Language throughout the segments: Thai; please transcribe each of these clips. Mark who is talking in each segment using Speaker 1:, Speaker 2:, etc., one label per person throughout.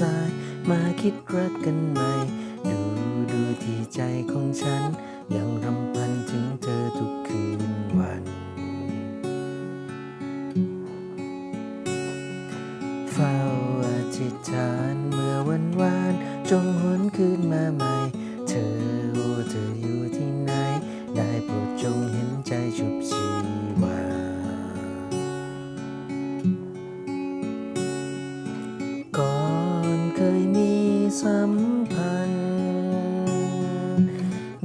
Speaker 1: สาย มาคิดรักกันใหม่ ดูดูที่ใจของฉัน ยังรำพันถึงเธอทุกคืนวัน เฝ้าอธิษฐานเมื่อวันวาน จงหวนคืนมาใหม่ เธอโอ้เธออยู่ที่ไหน ได้โปรดจงเห็น สัมพันธ์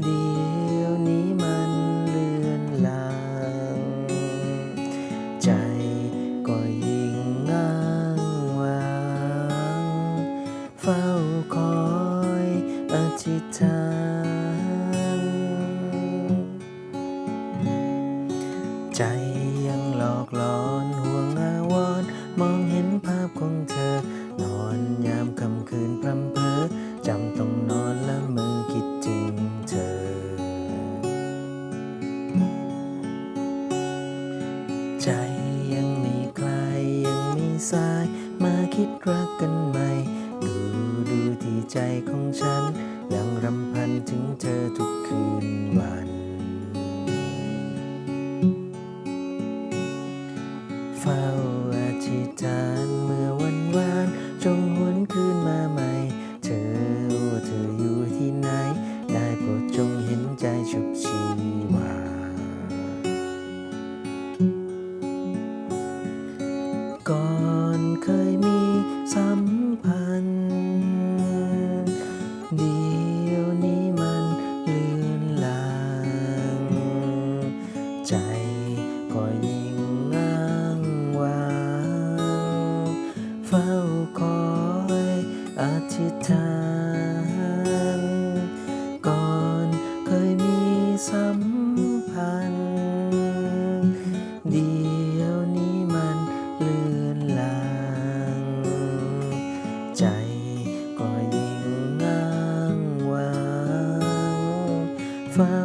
Speaker 1: เดี๋ยวนี้มันเลือนลาง ใจก็ยิ่งง้างวาง เฝ้าคอยอธิษฐานใจยังหลอกหลอน สาย มาคิดรักกันใหม่ ดูดูที่ใจของฉัน ยังรำพันถึงเธอทุกคืนวัน เฝ้าอธิษฐาน เคยมีสัมพันธ์เดี๋ยวนี้มันเลือนลางใจก็ยิ่งง้างว้างเฝ้าคอยอธิษฐาน ใจก็ยิ่งง้างวางฟ้า